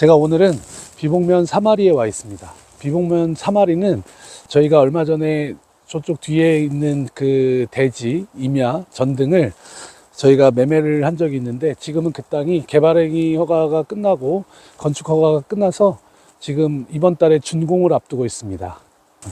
제가 오늘은 비봉면 사마리에 와 있습니다. 비봉면 사마리는 저희가 얼마 전에 저쪽 뒤에 있는 그 대지, 임야, 전등을 저희가 매매를 한 적이 있는데 지금은 그 땅이 개발행위 허가가 끝나고 건축 허가가 끝나서 지금 이번 달에 준공을 앞두고 있습니다.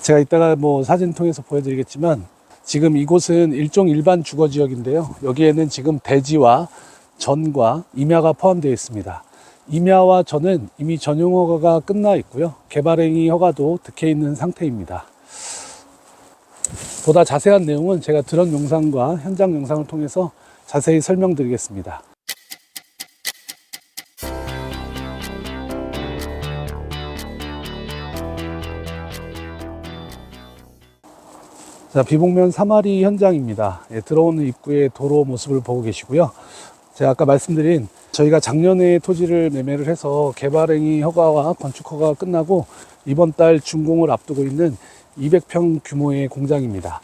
제가 이따가 뭐 사진 통해서 보여드리겠지만 지금 이곳은 일종 일반 주거 지역인데요. 여기에는 지금 대지와 전과 임야가 포함되어 있습니다. 임야와 전은 이미 전용 허가가 끝나 있고요. 개발행위 허가도 득해 있는 상태입니다. 보다 자세한 내용은 제가 드론 영상과 현장 영상을 통해서 자세히 설명드리겠습니다. 자, 비봉면 사마리 현장입니다. 예, 들어오는 입구의 도로 모습을 보고 계시고요. 제가 아까 말씀드린 저희가 작년에 토지를 매매를 해서 개발행위 허가와 건축 허가가 끝나고 이번 달 준공을 앞두고 있는 200평 규모의 공장입니다.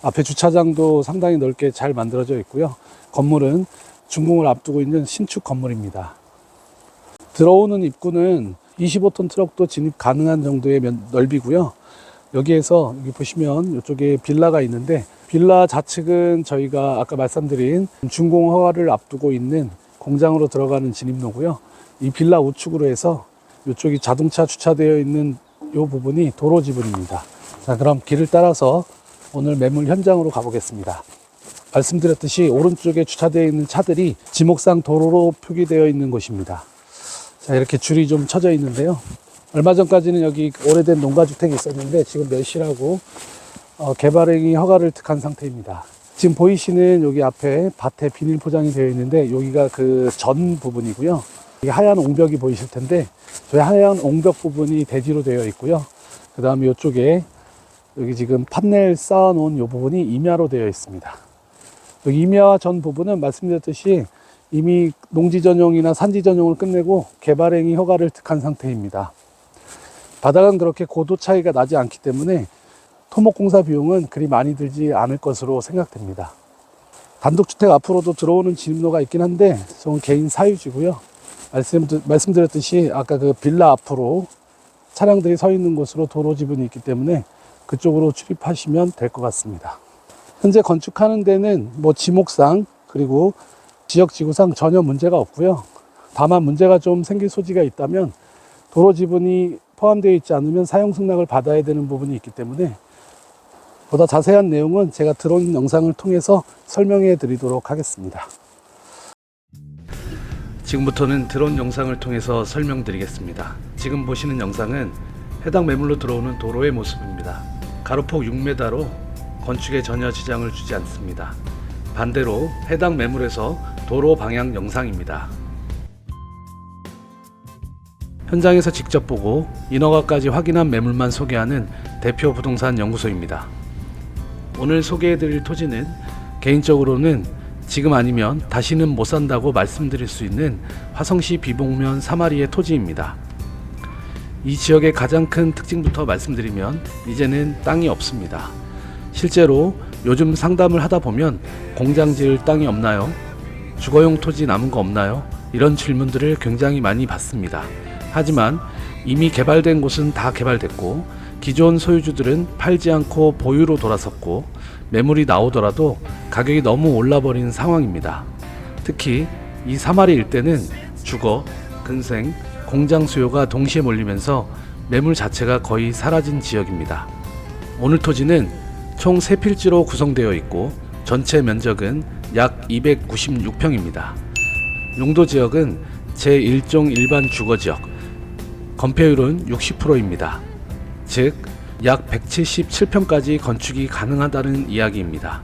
앞에 주차장도 상당히 넓게 잘 만들어져 있고요. 건물은 준공을 앞두고 있는 신축 건물입니다. 들어오는 입구는 25톤 트럭도 진입 가능한 정도의 면- 넓이고요. 여기에서 여기 보시면 이쪽에 빌라가 있는데 빌라 좌측은 저희가 아까 말씀드린 준공 허가를 앞두고 있는 공장으로 들어가는 진입로고요. 이 빌라 우측으로 해서 이쪽이 자동차 주차되어 있는 이 부분이 도로 지분입니다. 자, 그럼 길을 따라서 오늘 매물 현장으로 가보겠습니다. 말씀드렸듯이 오른쪽에 주차되어 있는 차들이 지목상 도로로 표기되어 있는 곳입니다. 자, 이렇게 줄이 좀 쳐져 있는데요. 얼마 전까지는 여기 오래된 농가주택이 있었는데 지금 멸실하고 어, 개발행위 허가를 득한 상태입니다. 지금 보이시는 여기 앞에 밭에 비닐 포장이 되어 있는데 여기가 그 전 부분이고요. 이 하얀 옹벽이 보이실 텐데 저희 하얀 옹벽 부분이 대지로 되어 있고요. 그 다음에 이쪽에 여기 지금 판넬 쌓아놓은 이 부분이 임야로 되어 있습니다. 여기 임야와 전 부분은 말씀드렸듯이 이미 농지 전용이나 산지 전용을 끝내고 개발행위 허가를 득한 상태입니다. 바닥은 그렇게 고도 차이가 나지 않기 때문에 토목공사 비용은 그리 많이 들지 않을 것으로 생각됩니다. 단독주택 앞으로도 들어오는 진입로가 있긴 한데 저건 개인 사유지고요. 말씀, 말씀드렸듯이 아까 그 빌라 앞으로 차량들이 서 있는 곳으로 도로 지분이 있기 때문에 그쪽으로 출입하시면 될 것 같습니다. 현재 건축하는 데는 뭐 지목상 그리고 지역 지구상 전혀 문제가 없고요. 다만 문제가 좀 생길 소지가 있다면 도로 지분이 포함되어 있지 않으면 사용 승낙을 받아야 되는 부분이 있기 때문에 보다 자세한 내용은 제가 드론 영상을 통해서 설명해 드리도록 하겠습니다. 지금부터는 드론 영상을 통해서 설명드리겠습니다. 지금 보시는 영상은 해당 매물로 들어오는 도로의 모습입니다. 가로폭 6m로 건축에 전혀 지장을 주지 않습니다. 반대로 해당 매물에서 도로 방향 영상입니다. 현장에서 직접 보고 인허가까지 확인한 매물만 소개하는 대표 부동산 연구소입니다. 오늘 소개해드릴 토지는 개인적으로는 지금 아니면 다시는 못 산다고 말씀드릴 수 있는 화성시 비봉면 사마리의 토지입니다. 이 지역의 가장 큰 특징부터 말씀드리면 이제는 땅이 없습니다. 실제로 요즘 상담을 하다 보면 공장 지을 땅이 없나요? 주거용 토지 남은 거 없나요? 이런 질문들을 굉장히 많이 받습니다. 하지만 이미 개발된 곳은 다 개발됐고 기존 소유주들은 팔지 않고 보유로 돌아섰고 매물이 나오더라도 가격이 너무 올라버린 상황입니다. 특히 이 사마리 일대는 주거, 근생, 공장 수요가 동시에 몰리면서 매물 자체가 거의 사라진 지역입니다. 오늘 토지는 총 3필지로 구성되어 있고 전체 면적은 약 296평입니다. 용도 지역은 제1종 일반 주거 지역, 건폐율은 60%입니다. 즉, 약 177평까지 건축이 가능하다는 이야기입니다.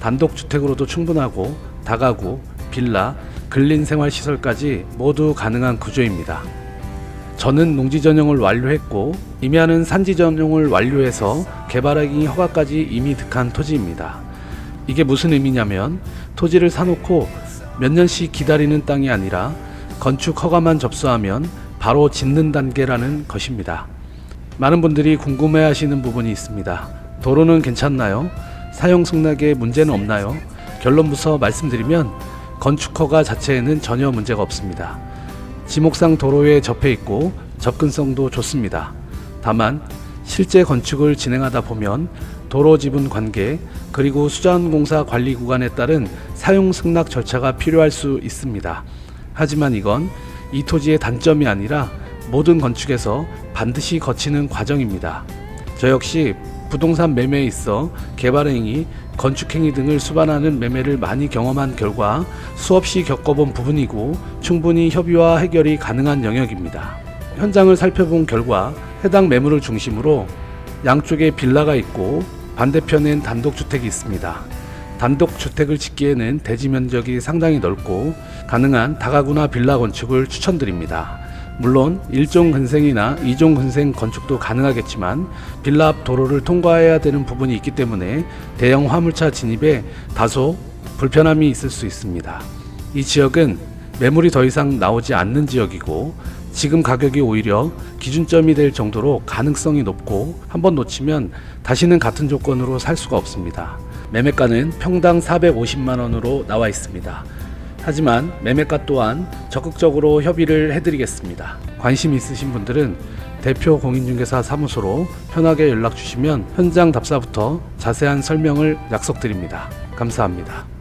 단독주택으로도 충분하고 다가구, 빌라, 근린 생활시설까지 모두 가능한 구조입니다. 저는 농지 전용을 완료했고 임야는 산지 전용을 완료해서 개발하기 허가까지 이미 득한 토지입니다. 이게 무슨 의미냐면 토지를 사놓고 몇 년씩 기다리는 땅이 아니라 건축 허가만 접수하면 바로 짓는 단계라는 것입니다. 많은 분들이 궁금해 하시는 부분이 있습니다. 도로는 괜찮나요? 사용 승낙에 문제는 없나요? 결론부터 말씀드리면 건축 허가 자체에는 전혀 문제가 없습니다. 지목상 도로에 접해 있고 접근성도 좋습니다. 다만 실제 건축을 진행하다 보면 도로 지분 관계 그리고 수자원공사 관리 구간에 따른 사용 승낙 절차가 필요할 수 있습니다. 하지만 이건 이 토지의 단점이 아니라 모든 건축에서 반드시 거치는 과정입니다. 저 역시 부동산 매매에 있어 개발행위, 건축행위 등을 수반하는 매매를 많이 경험한 결과 수없이 겪어본 부분이고 충분히 협의와 해결이 가능한 영역입니다. 현장을 살펴본 결과 해당 매물을 중심으로 양쪽에 빌라가 있고 반대편엔 단독주택이 있습니다. 단독주택을 짓기에는 대지 면적이 상당히 넓고 가능한 다가구나 빌라 건축을 추천드립니다. 물론 1종 근생이나 2종 근생 건축도 가능하겠지만 빌라 앞 도로를 통과해야 되는 부분이 있기 때문에 대형 화물차 진입에 다소 불편함이 있을 수 있습니다. 이 지역은 매물이 더 이상 나오지 않는 지역이고 지금 가격이 오히려 기준점이 될 정도로 가능성이 높고 한번 놓치면 다시는 같은 조건으로 살 수가 없습니다. 매매가는 평당 450만 원으로 나와 있습니다. 하지만 매매가 또한 적극적으로 협의를 해드리겠습니다. 관심 있으신 분들은 대표 공인중개사 사무소로 편하게 연락 주시면 현장 답사부터 자세한 설명을 약속드립니다. 감사합니다.